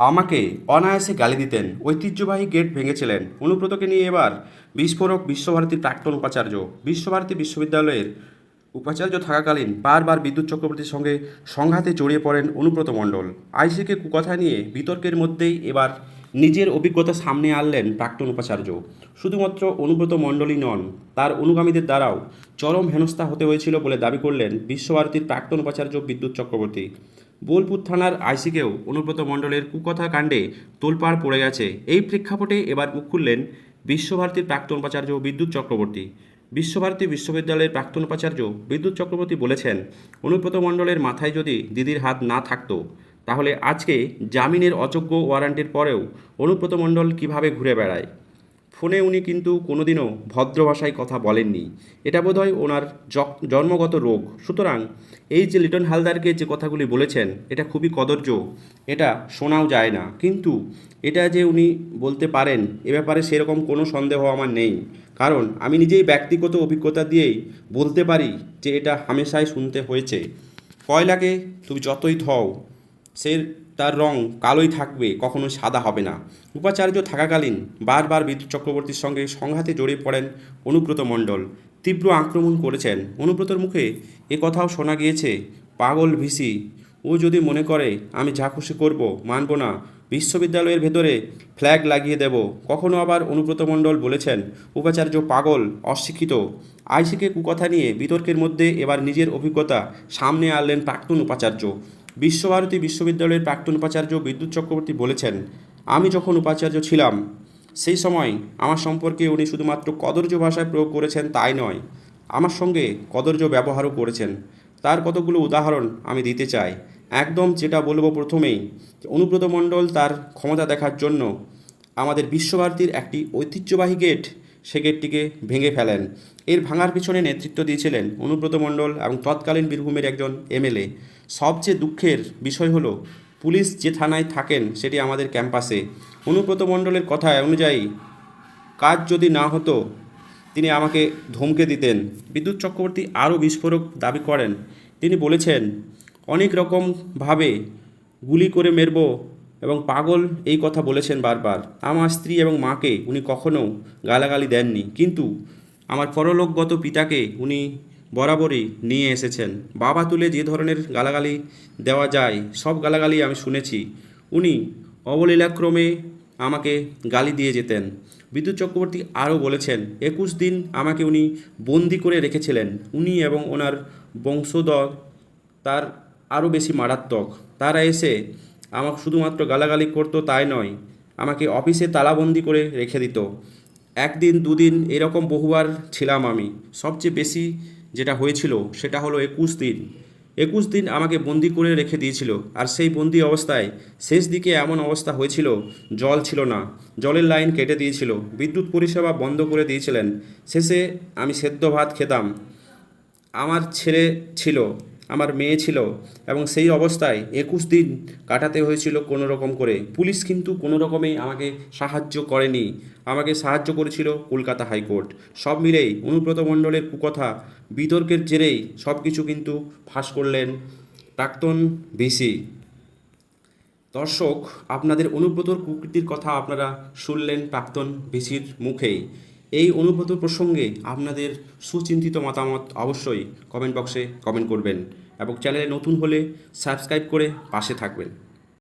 আমাকে অনায়াসে গালি দিতেন। ঐতিহ্যবাহী গেট ভেঙেছিলেন। অনুব্রতকে নিয়ে এবার বিস্ফোরক বিশ্বভারতীর প্রাক্তন উপাচার্য। বিশ্বভারতী বিশ্ববিদ্যালয়ের উপাচার্য থাকাকালীন বারবার বিদ্যুৎ চক্রবর্তীর সঙ্গে সংঘাতে জড়িয়ে পড়েন অনুব্রত মণ্ডল। আইসিকে কুকথা নিয়ে বিতর্কের মধ্যেই এবার নিজের অভিজ্ঞতা সামনে আনলেন প্রাক্তন উপাচার্য। শুধুমাত্র অনুব্রত মণ্ডলই নন, তার অনুগামীদের দ্বারাও চরম হেনস্থা হতে হয়েছিল বলে দাবি করলেন বিশ্বভারতীর প্রাক্তন উপাচার্য বিদ্যুৎ চক্রবর্তী। বোলপুর থানার আইসিকেও অনুব্রত মণ্ডলের কুকথা কাণ্ডে তোলপাড় পড়ে গেছে। এই প্রেক্ষাপটে এবার মুখ খুললেন বিশ্বভারতীর প্রাক্তন উপাচার্য বিদ্যুৎ চক্রবর্তী। বিশ্বভারতী বিশ্ববিদ্যালয়ের প্রাক্তন উপাচার্য বিদ্যুৎ চক্রবর্তী বলেছেন, অনুব্রত মণ্ডলের মাথায় যদি দিদির হাত না থাকতো, তাহলে আজকে জামিনের অযোগ্য ওয়ারান্টের পরেও অনুব্রত মণ্ডল কীভাবে ঘুরে বেড়ায়? ফোনে উনি কিন্তু কোনোদিনও ভদ্র ভাষায় কথা বলেননি। এটা বোধহয় ওনার জন্মগত রোগ। সুতরাং এই যে লিটন হালদারকে যে কথাগুলি বলেছেন, এটা খুবই কদর্য। এটা শোনাও যায় না। কিন্তু এটা যে উনি বলতে পারেন, এ ব্যাপারে সেরকম কোনো সন্দেহ আমার নেই। কারণ আমি নিজেই ব্যক্তিগত অভিজ্ঞতা দিয়েই বলতে পারি যে এটা হামেশাই শুনতে হয়েছে। কয়লাকে তুমি যতই ধও সে তার রং কালোই থাকবে, কখনো সাদা হবে না। উপাচার্য থাকাকালীন বারবার বিদ্যুৎ চক্রবর্তীর সঙ্গে সংঘাতে জড়িয়ে পড়েন অনুব্রত মণ্ডল। তীব্র আক্রমণ করেছেন। অনুব্রতর মুখে এ কথাও শোনা গিয়েছে, পাগল ভিসি, ও যদি মনে করে, আমি যা খুশি করব, মানব না। বিশ্ববিদ্যালয়ের ভেতরে ফ্ল্যাগ লাগিয়ে দেব। কখনো আবার অনুব্রত মণ্ডল বলেছেন, উপাচার্য পাগল, অশিক্ষিত। আইসিকে কুকথা নিয়ে বিতর্কের মধ্যে এবার নিজের অভিজ্ঞতা সামনে আনলেন প্রাক্তন উপাচার্য। বিশ্বভারতী বিশ্ববিদ্যালয়ের প্রাক্তন উপাচার্য বিদ্যুৎ চক্রবর্তী বলেছেন, আমি যখন উপাচার্য ছিলাম, সেই সময় আমার সম্পর্কে উনি শুধুমাত্র কদর্য ভাষায় প্রয়োগ করেছেন তাই নয়, আমার সঙ্গে কদর্য ব্যবহারও করেছেন। তার কতগুলো উদাহরণ আমি দিতে চাই। একদম যেটা বলব প্রথমেই অনুব্রত মণ্ডল তার ক্ষমতা দেখার জন্য আমাদের বিশ্বভারতীর একটি ঐতিহ্যবাহী গেট সে গেটটিকে ভেঙে ফেলেন। এর ভাঙার পিছনে নেতৃত্ব দিয়েছিলেন অনুব্রত মণ্ডল এবং তৎকালীন বীরভূমের একজন এমএলএ। সবচেয়ে দুঃখের বিষয় হলো, পুলিশ যে থানায় থাকেন সেটি আমাদের ক্যাম্পাসে। অনুব্রত মণ্ডলের কথা অনুযায়ী, কাজ যদি না হতো, তিনি আমাকে ধমকে দিতেন। বিদ্যুৎ চক্রবর্তী আরও বিস্ফোরক দাবি করেন। তিনি বলেছেন, অনেক রকমভাবে গুলি করে মেরব এবং পাগল এই কথা বলেছেন বারবার। আমার স্ত্রী এবং মাকে উনি কখনো গালাগালি দেননি। কিন্তু আমার পরলোকগত পিতাকে উনি বরাবরই নিয়ে এসেছেন। বাবা তুলে যে ধরনের গালাগালি দেওয়া যায়, সব গালাগালি আমি শুনেছি। উনি অবলীলাক্রমে আমাকে গালি দিয়ে যেতেন। বিদ্যুৎ চক্রবর্তী আরও বলেছেন, একুশ দিন আমাকে উনি বন্দি করে রেখেছিলেন। উনি এবং ওনার বংশধর তার আরও বেশি মারাত্মক। তারা এসে আমাকে শুধুমাত্র গালাগালি করতো তাই নয়, আমাকে অফিসে তালাবন্দি করে রেখে দিত। একদিন, দুদিন এরকম বহুবার ছিলাম আমি। সবচেয়ে বেশি যেটা হয়েছিল সেটা হলো একুশ দিন। একুশ দিন আমাকে বন্দি করে রেখে দিয়েছিল। আর সেই বন্দি অবস্থায় শেষ দিকে এমন অবস্থা হয়েছিল, জল ছিল না। জলের লাইন কেটে দিয়েছিল। বিদ্যুৎ পরিষেবা বন্ধ করে দিয়েছিলেন। শেষে আমি সেদ্ধ ভাত খেতাম। আমার ছেলে ছিল আমার মেয়ে ছিল এবং সেই অবস্থায় একুশ দিন কাটাতে হয়েছিল কোনো রকম করে। পুলিশ কিন্তু কোনো রকমেই আমাকে সাহায্য করেনি। আমাকে সাহায্য করেছিল কলকাতা হাইকোর্ট। সব মিলেই অনুব্রত মণ্ডলের কুকথা বিতর্কের জেরেই সব কিছু কিন্তু ফাঁস করলেন প্রাক্তন ভিসি। দর্শক, আপনাদের অনুব্রতর কুকৃতির কথা আপনারা শুনলেন প্রাক্তন ভিসির মুখেই। এই অনুব্রত প্রসঙ্গে আপনাদের সুচিন্তিত মতামত অবশ্যই কমেন্ট বক্সে কমেন্ট করবেন এবং চ্যানেলে নতুন হলে সাবস্ক্রাইব করে পাশে থাকবেন।